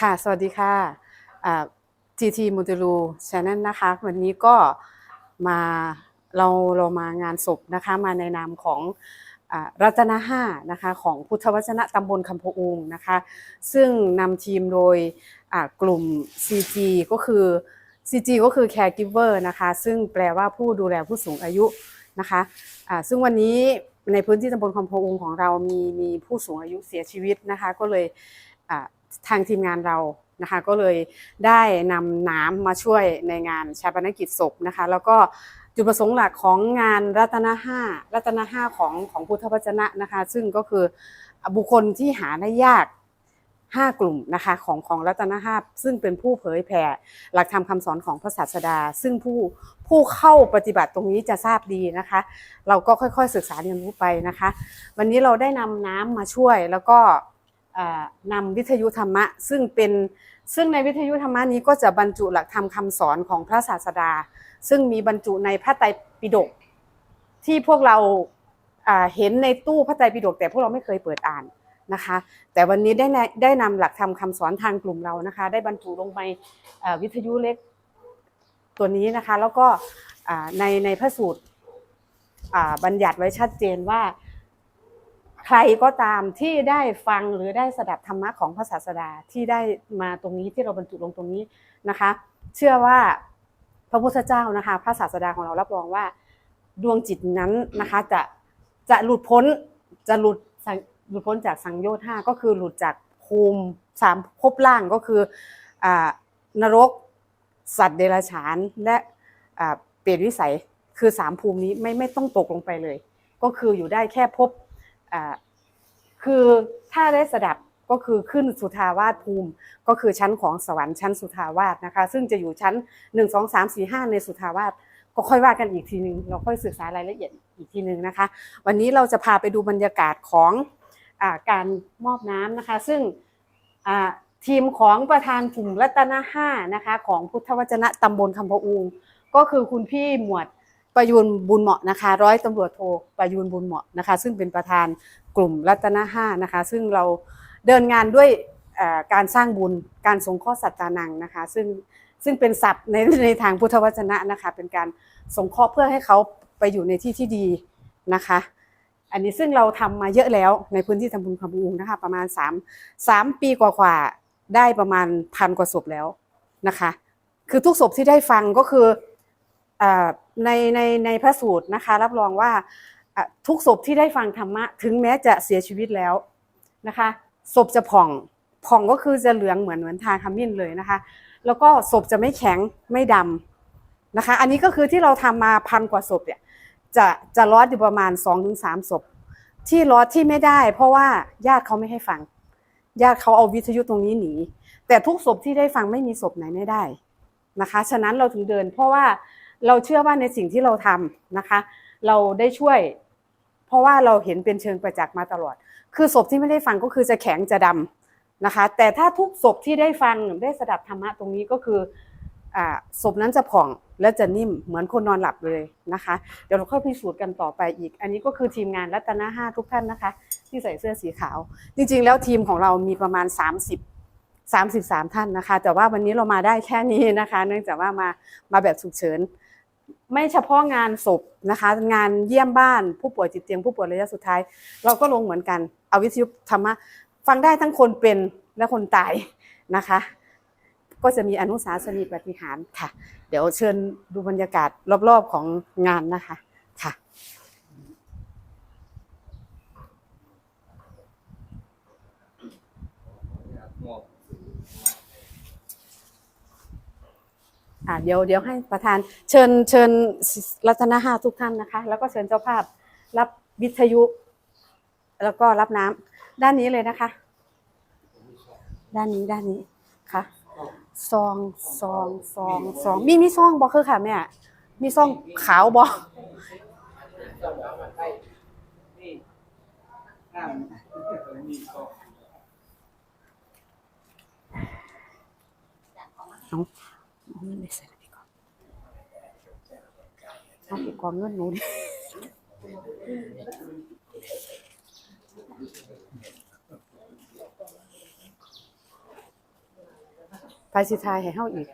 ค่ะ สวัสดีค่ะทีทีมูเตลูชแนลนะคะ วันนี้ก็มาเราเรามางานศพนะคะ มาในนามของอรัตนห้านะคะของพุทธวจนะตำบลคำพะอุงนะคะ ซึ่งนำทีมโดยกลุ่ม CG ก็คือ CG ก็คือ Caregiver นะคะ ซึ่งแปลว่าผู้ดูแลผู้สูงอายุนะคะอ่าซึ่งวันนี้ในพื้นที่ตำบลคำพะอุงของเรามีมีผู้สูงอายุเสียชีวิตนะคะ ก็เลย ทางทีมงานเรานะคะก็เลยได้นำน้ำมาช่วยในงานชาปนกิจศพนะคะ แล้วก็จุดประสงค์หลักของงานรัตนห้ารัตนห้าของของพุทธวจนะนะคะ ซึ่งก็คือบุคคลที่หาได้ยาก 5 กลุ่มนะคะของของรัตนห้าซึ่งเป็นผู้เผยแผ่หลักธรรมคำสอนของพระศาสดา ซึ่งผู้ผู้เข้าปฏิบัติตรงนี้จะทราบดีนะคะ เราก็ค่อยๆศึกษาเรียนรู้ไปนะคะ วันนี้เราได้นำน้ำมาช่วยแล้วก็ นำวิทยุธรรมะ ซึ่งเป็นซึ่งในวิทยุธรรมะนี้ก็จะบรรจุหลักธรรมคำสอนของพระศาสดา ซึ่งมีบรรจุในพระไตรปิฎกที่พวกเราเห็นในตู้พระไตรปิฎกแต่พวกเราไม่เคยเปิดอ่านนะคะ แต่วันนี้ได้ได้นำหลักธรรมคำสอนทางกลุ่มเรานะคะ ได้บรรจุลงไปวิทยุเล็กตัวนี้นะคะ แล้วก็ในในพระสูตรบัญญัติไว้ชัดเจนว่า ใครก็ตามที่ได้ฟังหรือได้สดับธรรมะของพระศาสดาที่ได้มาตรงนี้ที่เราบรรจุลงตรงนี้นะคะ เชื่อว่าพระพุทธเจ้านะคะ พระศาสดาของเรารับรองว่า ดวงจิตนั้นนะคะจะจะหลุดพ้นจะหลุดหลุดพ้นจากสังโยชน์ห้าก็คือหลุดจากภูมิสามภพล่างก็คืออ่านรก สัตว์เดรัจฉาน และอ่าเปรตวิสัยคือสามภูมินี้ไม่ไม่ต้องตกลงไปเลย ก็คืออยู่ได้แค่ภพ คือถ้าได้สดับก็คือขึ้นสุทาวาสภูมิ ก็คือชั้นของสวรรค์ชั้นสุทาวาสนะคะ ซึ่งจะอยู่ชั้น 1 2 3 4 5 ในสุทาวาสก็ค่อยว่ากันอีกทีนึง เราค่อยศึกษารายละเอียดอีกทีนึงนะคะ วันนี้เราจะพาไปดูบรรยากาศของอการมอบน้ำนะคะ ซึ่งทีมของประธานกลุ่มรัตนห้านะคะ ของพุทธวจนะตำบลคำพะอูงก็คือคุณพี่หมวด ประยูนบุญเหมาะนะคะร้อยตำรวจโทประยูนบุญเหมาะนะคะ ซึ่งเป็นประธานกลุ่มรัตนห้านะคะ ซึ่งเราเดินงานด้วยการสร้างบุญการสงเคราะห์สัตตานังนะคะ ซึ่งซึ่งเป็นศัพท์ในในทางพุทธวจนะนะคะ เป็นการสงเคราะห์เพื่อให้เขาไปอยู่ในที่ที่ดีนะคะ อันนี้ซึ่งเราทำมาเยอะแล้วในพื้นที่ตำบลคำบูงนะคะ ประมาณ3 3ปีกว่าๆได้ประมาณพันกว่าศพแล้วนะคะ คือทุกศพที่ได้ฟังก็คือ ในในในพระสูตรนะคะ รับรองว่าทุกศพที่ได้ฟังธรรมะ ถึงแม้จะเสียชีวิตแล้วนะคะศพจะผ่องผ่องก็คือจะเหลืองเหมือนเหมือนทาขมิ้นเลยนะคะ แล้วก็ศพจะไม่แข็งไม่ดำนะคะ อันนี้ก็คือที่เราทำมาพันกว่าศพเนี่ยจะจะรอดอยู่ประมาณ2อถึงสศพ ที่รอดที่ไม่ได้ เพราะว่าญาติเขาไม่ให้ฟัง ญาติเขาเอาวิทยุตรงนี้หนีแต่ทุกศพที่ได้ฟังไม่มีศพไหนไม่ได้นะคะ ฉะนั้นเราถึงเดิน เพราะว่า เราเชื่อว่าในสิ่งที่เราทำนะคะ เราได้ช่วย เพราะว่าเราเห็นเป็นเชิงประจักษ์มาตลอด คือศพที่ไม่ได้ฟังก็คือจะแข็งจะดำนะคะ แต่ถ้าทุกศพที่ได้ฟังได้สดับธรรมะตรงนี้ก็คือศพนั้นจะผ่องและจะนิ่มเหมือนคนนอนหลับเลยนะคะ เดี๋ยวเราค่อยพิสูจน์กันต่อไปอีก อันนี้ก็คือทีมงานรัตนห้าทุกท่านนะคะ ที่ใส่เสื้อสีขาว จริงๆ แล้วทีมของเรามีประมาณ 30 33 ท่านนะคะ แต่ว่าวันนี้เรามาได้แค่นี้นะคะ เนื่องจากว่ามามาแบบฉุกเฉิน ไม่เฉพาะงานศพนะคะ งานเยี่ยมบ้านผู้ป่วยติดเตียงผู้ป่วยระยะสุดท้าย เราก็ลงเหมือนกันเอาวิทยุธรรมะฟังได้ทั้งคนเป็นและคนตายนะคะ ก็จะมีอนุสาสนีปฏิหารค่ะ เดี๋ยวเชิญดูบรรยากาศรอบๆของงานนะคะค่ะ อ่าเดี๋ยวเดี๋ยวให้ประธานเชิญเชิญรัตนห้าทุกท่านนะคะ แล้วก็เชิญเจ้าภาพรับวิทยุ แล้วก็รับน้ำด้านนี้เลยนะคะ ด้านนี้ด้านนี้ค่ะซองซองซองซองมีมีซองบอกคือค่ะแม่มีซองขาวบอกเอา เงินไปใส่ในพี่ก่อนเอาพี่กองเงินหนูดิอสิทายให้เฮาอีก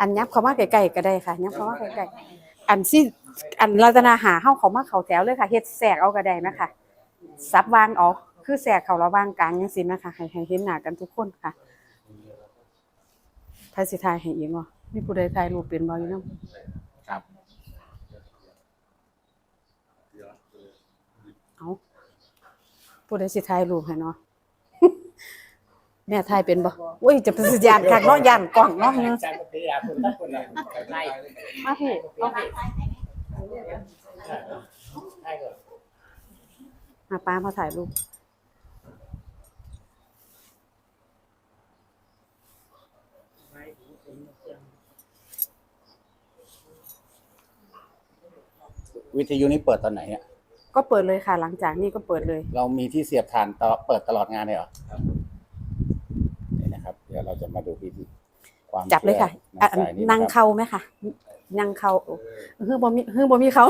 อันยับเขามาใกลๆก็ได้ค่ะยับเขามาใกลๆอันสิอันรัตนาหาเฮาเขามาเขาแถวเลยค่ะเฮ็ดแทรกเอาก็ได้นะคะซับวางออกคือแทรกเขาระวางกลางจังซี่นะคะให้ให้เห็นหน้ากันทุกคนค่ะ พายสิทายให้อีกบ่มีผู้ใดถ่ายรูปเป็นบ่อยู่นำครับเอาผู้ใดสิถ่ายรูปให้เนาะแม่ถ่ายเป็นบ่อุ้ยจะเป็นสิยานคักเนาะย่านกล้องเนาะใช่ก็พยายามคนละคนละไล่มาพี่เอาพี่ไล่ก่อนมาป้ามาถ่ายรูป วิทยุนี่เปิดตอนไหนเนี่ยก็เปิดเลยค่ะ หลังจากนี้ก็เปิดเลย เรามีที่เสียบถ่านตลอดเปิดตลอดงานเลยเหรอนี่นะครับ เดี๋ยวเราจะมาดูพิธีความจับเลยค่ะชื่ออะในสายนี้นั่งนะครับเข้าไหมคะนั่งเข้าฮือบ่มีฮือบ่มีเขา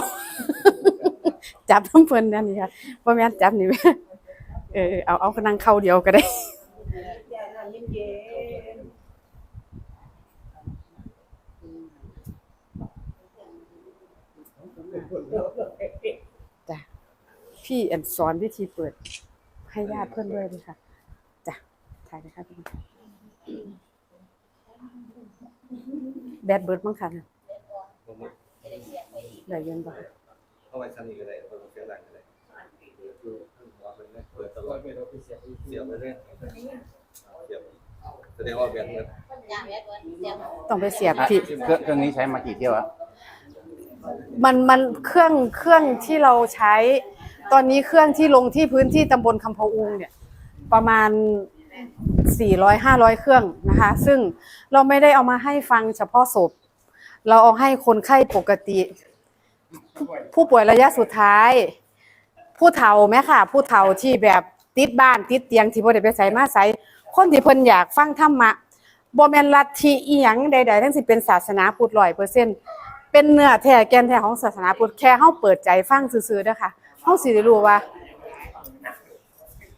จับทั้งเพิ่นนั่นนี่ค่ะบ่แม่นจับนี่แม่เออเอาเอานั่งเข้าเดียวก็ได้ จ้ะ พี่อันสอนวิธีเปิดให้ญาติเพื่อนด้วยเลยค่ะจ้ะถ่ายเลยค่ะพี่แบดเบิร์ดมั้งค่ะน่ะได้เย็นปะเข้าไปชั้นนี้ก็ได้เปิดเสียงดังก็ได้เปิดตลอดเสียบไปเรื่อยเสียบแสดงว่าแบตมันต้องไปเสียบอะพี่เครื่องเครื่องนี้ใช้มากี่เที่ยวอะมันมันเครื่องเครื่องที่เราใช้ ตอนนี้เครื่องที่ลงที่พื้นที่ตำบลคำพะอุงเนี่ยประมาณ 400 500 เครื่องนะคะ ซึ่งเราไม่ได้เอามาให้ฟังเฉพาะศพ เราเอาให้คนไข้ปกติ ผู้ป่วยระยะสุดท้าย ผู้เฒ่าแม่ค่ะ ผู้เฒ่าที่แบบติดบ้านติดเตียงที่บ่ได้ไปไสมาไสคนที่เพิ่นอยากฟังธรรมะบ่แม่นลัทธิอีหยังใด ๆ ทั้งสิเป็นศาสนาพุทธ100%เป็นเนื้อแท้แกนแท้ของศาสนาพุทธแค่เฮาเปิดใจฟังซื่อๆเด้อค่ะ เฮาสิได้รู้ว่า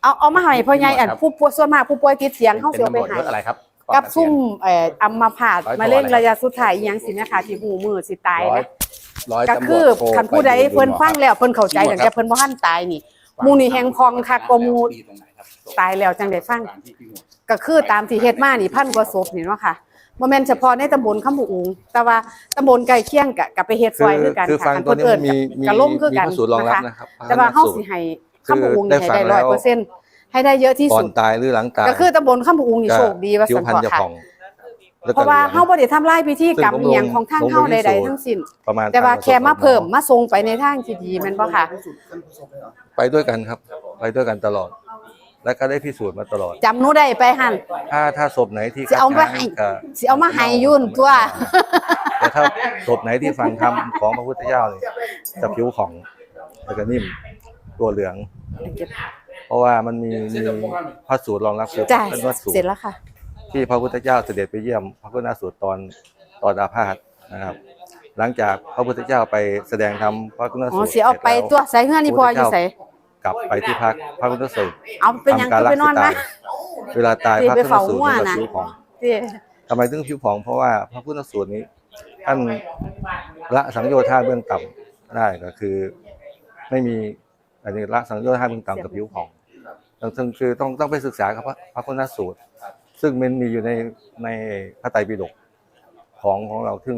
เอาเอามาให้พ่อใหญ่อันผู้ป่วยส่วนมากผู้ป่วยติดเตียงเฮาสิเอาไปเป็นตำรวจให้ยศอะไรครับ กับซุ่มเอ่ออัมพาตร้อยโทมะเร็งอะไรระยะสุดท้ายอีหยังสิแม่ค่ะที่หูมือสิตายร้อยนะร้อยก็ตำรคืวอจโทคันผู้ใดไปเพิ่นฟังหมอแล้วเพิ่นเข้าใจพี่หมตั้วดงครับแต่เพิ่นบ่ทันตายนี่หมูนี่แฮงพองคักกว่าหมูปีตรงไหนครับตายแล้วจังได้ฟังตามที่พี่หมวดก็คือตามที่เฮ็ดมานี่พันกว่าศพนี่เนาะค่ะ บ่แม่นเฉพาะในตำบลคำบุอุงแต่ว่าตำบลใกล้เคียงก็ก็ไปเฮ็ดซอยคือกันคือค่ะฟังคันตัวเพิ่นนี้เอิ้มันนมีมีก็ล่มคือมีกันพระสูตรรองรับนะคะนะครับแต่ว่าเฮาพระสูสิตรให้คือคำบุอุงได้นี่ให้ฟังได้แล้ว100%ให้ได้เยอะที่ก่อสุนดตายหรือหลังตายก็คือตำบลคำบุอุงนี่โชคดีว่าผิวซั่นพรรณก่อจะค่ะผ่องแล้วเพก็ราะว่าหลืองเฮาบ่ได้ทำลายพิธีกรรมซึ่งผมอีหยังของทางลงเฮาลงใดพิสูจน์ๆทั้งสิ้นประมาณแต่ว่าพันกแค่ศพมาเพิ่มมาส่งไปในทางที่ดีแม่นบ่ค่ะ ไปด้วยกันครับ ไปด้วยกันตลอด และก็ได้พิสูจน์มาตลอดจำหนูได้ไปหั่นถ้าถ้าศพไหนที่สิเอามาให้ก็สิเอามาให้ยุ่นตัว แต่ถ้าศพไหนที่ฟังธรรมของพระพุทธเจ้าเนี่ยจะผิวของแล้วก็นิ่มตัวเหลือง เพราะว่ามันมีมีพระสูตรรองรับคือจ้ะเป็นพระสูตเสร็จรแล้วค่ะ ที่พระพุทธเจ้าเสด็จไปเยี่ยม พระพุทธสูตรตอนตอนอาพาธนะครับ หลังจากพระพุทธเจ้าไปแสดงธรรมพระพุทธอ๋สูอตรสิเอาไปสร็จตัวแล้วใส่เฮือนนี่พออยู่ใส่ กลับไปที่พักพระพุทธสูตรเอาเป็นหยังทำคือไปนอนรันะกษาเวลาตายสิพระไปพุทธเฝ้าสูตรหัวนี่นะจะผิวผ่องสิทำไมถึงผิวผ่องเพราะว่าพระพุทธสูตรนี้ท่านละสังโยชน์ท่าเบื้องต่ำได้ก็คือ ไม่มีอันนี้ละสังโยชน์ท่าเบื้องต่ำกับผิวผ่องซึ่งคือต้องต้องไปศึกษากับพระพระพุทธสูตร ซึ่งมันมีอยู่ในในพระไตรปิฎกของของเราซึ่ง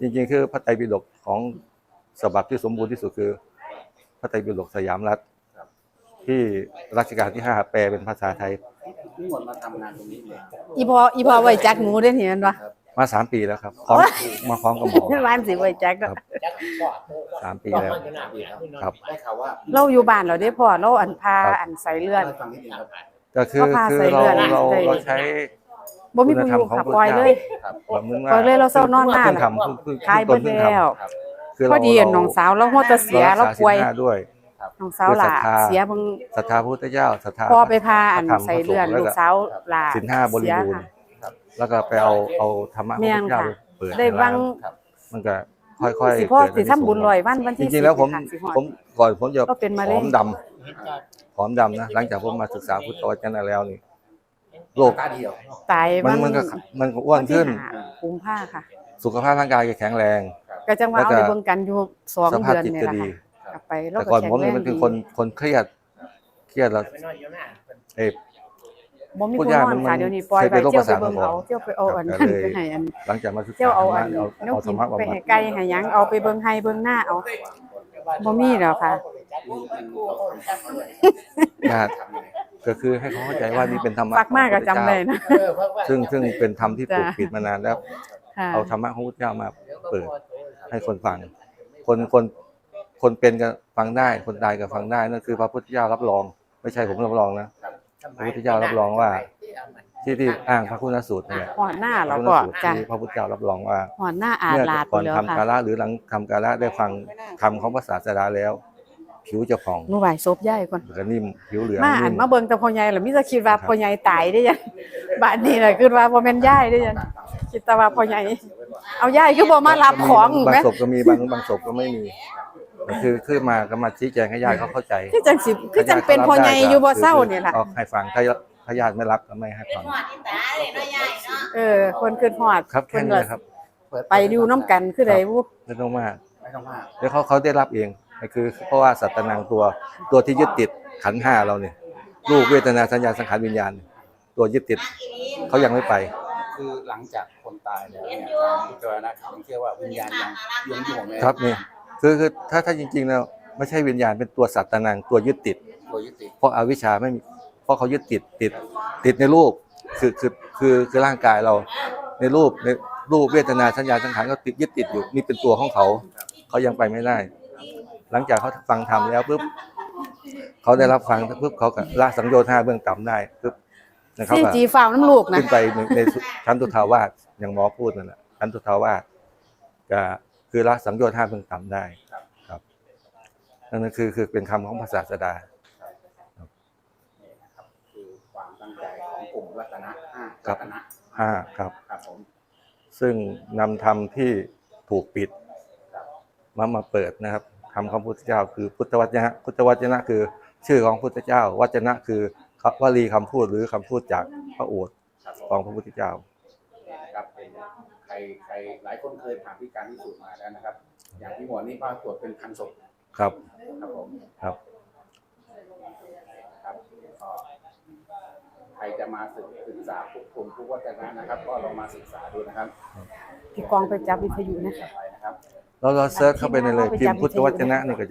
จริงๆ คือพระไตรปิฎกของฉบับที่สมบูรณ์ที่สุดคือ พระไตรปิฎกสยามรัฐ ที่รัชกาลที่ห้าแปลเป็นภาษาไทยพี่หมวดมาทำงานตรงนี้เลยอีพออีพอไว้จักหมูได้เห็นบ่มาสามปีแล้วครับพร้อมมาพร้อมกับหมอบ้านสิไว้จักดอกครับจักก่อนสามปีแล้ว ครับ ได้ข่าวว่าเราอยู่บ้านเราได้พอเราอันพาอันใส่เลือด ได้ฟังนิดนึงครับก็คือก็พาคือใส่เราเลือดเราใส่เราใช้ บ่มีผู้อยู่ค่ะปล่อยเลย ครับแบบเหมือนปล่ว่าอยเลยเราเศร้านอนมากเพิ่งทำเพิ่งเพิ่งขายต้เบินดเพิ่งแล้วทำคือพอเราดีเราน้องสาวเราหัวแตะเสียเรารักษป่วยศีลห้าด้วย น้องสาวหล่ะเพื่อศรัทธาเสียเบิ่งศรัทธาพระพุทธเจ้าศรัทธาพอไปพาอันพระธรรมใส่เลือดพระสงฆ์ลูกสาวหล่ะศีลห้าบริเสียบูรค่ะณ์แล้วก็ไปเอาเอาธรรมะพระแม่พุทนธเจ้าค่ะไปเปิดได้ในวัร้านงมันก็ค่อยๆสิพ่อเกิดสิทำบุญร้อยวันวันจที่ริงๆแล้วผมสิบค่ะสิฮอดผมก่อนผมจะก็เป็นมะผเร็องมดำผอมดำนะหลังจากผมมาศึกษาพุทธวจนะแล้วนี่โรคตาเดียวตายมันมันก็มันก็อ้วนขึ้นที่หากุมผ้าค่ะ สุขภาพร่างกายก็แข็งแรง ก็จังว่าเอาแล้วก็ไปเบิ่งกันอยู่สองสภาพเดือนจิตเนี่ยก็แหละดีค่ะก ลับไปแล้วแต่ก็ก่อนแข็งผมแรนี่งมันเป็นดีคนคนเครียด เครียดแล้วเอ้ย บ่มีพูคดนยากนอนมันค่ะเดี๋ยวนี้ปล่อยเคยไปเป็นโรคเที่ยวประไปสาทเบิ่งมาก่อนเขาเที่ยวไปเอาอันครันั้บนก็เลย ไปให้อัน หลังจากมาศึกเที่ยวษาเอาอันเอานเอากธรกิรนมะบำไปบัให้ดไก่ให้หยังเอาไปเบิ่งให้เบิ่งหน้าเอาบ่มีแล้วค่ะ ญาติก็คือให้เขาเข้าใจว่านี่เป็นธรรมะฟักมากก็จำได้นะ ซึ่งซึ่งเป็นธรรมที่ปลูกจ้ะ ปิดมานานแล้ว ค่ะ เอาธรรมะของพุทธเจ้ามาเปิดให้คนฟัง คนคน คนเป็นก็ฟังได้ คนตายก็ฟังได้นั่นคือพระพุทธเจ้ารับรอง ไม่ใช่ผมรับรองนะพระพุทธเจ้ารับรองว่า ที่ที่อ้างพระคุณสูตรเนี่ยหอดหน้าพแล้ระวคุณก็สูตรจ้ะที่พระพุทธเจ้ารับรองว่าหอดหน้าอาเมื่อลาดก่อนแล้วทำค่ะกาละหรือหลังทำกาละได้ฟังธรรมของพระศาสดาแล้ว ผิวจะผ่องหนูไหวศพยายก่อนเหลือนิ่มผิวเหลืองมาอันนิ่มมาเบิ่งแต่พ่อใหญ่แล้วมีแต่คิดว่าพ่อใหญ่ตายได้ยังบาดนี้น่ะคือว่าบ่แม่นยายได้ยังคิดแต่ว่าพ่อใหญ่เอายายคือบ่มารับของบาแหมงศพก็มีบางบางศพก็ไม่มี คือคือมาก็มาชี้แจงให้ญาติเขาเข้าใจคือจังสิคือจังเป็นพ่อใหญ่อยู่บ่เศร้านี่ล่ะเอาให้ฟังถ้าถ้าญาติไม่รับก็ไม่ให้ฟังเออ คนคือฮอดครับแค่เพิ่นนี้ก็แหละครับ ไปอยู่น้ำกันคือใดบ่ไม่ต้องมากไม่ต้องมากแล้วเขาเขาได้รับเองคือ เพราะว่าสัตตนังตัวตัวที่ยึดติดขันธ์ห้าเราเนี่ยรูปเวทนาสัญญาสังขารวิญญาณ ตัวยึดติดเขายังไม่ไป คือหลังจากคนตายแล้วเนี่ยทางพิจารณาเขาเชื่อว่าวิญญาณยังยังอยู่ไหมครับนี่ คือคือถ้าถ้าจริงๆแล้วไม่ใช่วิญญาณเป็นตัวสัตตนังตัวยึดติด ตัวยุติเพราะอาวิชชาไม่มีเพราะเขายึดติดติดติดในรูปคือคือคือคือร่างกายเราในรูปในรูปเวทนาสัญญาสังขารก็ติดยึดติดอยู่นี่เป็นตัวของเขา เขายังไปไม่ได้ หลังจากเขาฟังธรรมแล้วปุ๊บเขาได้รับฟังปุ๊บเขาก็ละสังโยชน์ห้าเบื้องต่ำได้ปุ๊บนะครับซี่จีฟ้าวน้ำลูกนะขึ้นไปในในชั้นตุทาวาสอย่างหมอพูดนั่นแหละชั้นตุทาวาสก็ คือละสังโยชน์ห้าเบื้องต่ำได้ครับนั่นคือคือเป็นคำของภาษาสดานี่นะครับคือความตั้งใจของกลุ่มรัตนะห้าครัรับตนะห้าครับครับผมซึ่งนำธรรมที่ถูกปิดมามาเปิดนะครับธรรมของพุทธเจ้า คือพุทธวจนะพุทธวจนะคือชื่อของพุทธเจ้า วจนะคือวลีคำพูดหรือคำพูดจากพระโอษฐ์ครับผของมพระพุทธเจ้านะครับเป็น ใครใครหลายคนเคยผ่านที่การพิสูจน์มาแล้วนะครับ อย่างที่หมวดนี่พาตรวจเป็นพันศพครับ ครับผมครับ ครับก็ใครจะมาศึกศึกษาผู้กลุ่มผู้วัฒนะนะครับ ก็ลองมาศึกษาดูนะครับพี่กองไปจับวิทยุนะคะ ไปนะครับ เราเราเซิร์ชเข้าไปในเลยพิมพ์พุทธวจนะนี่ก็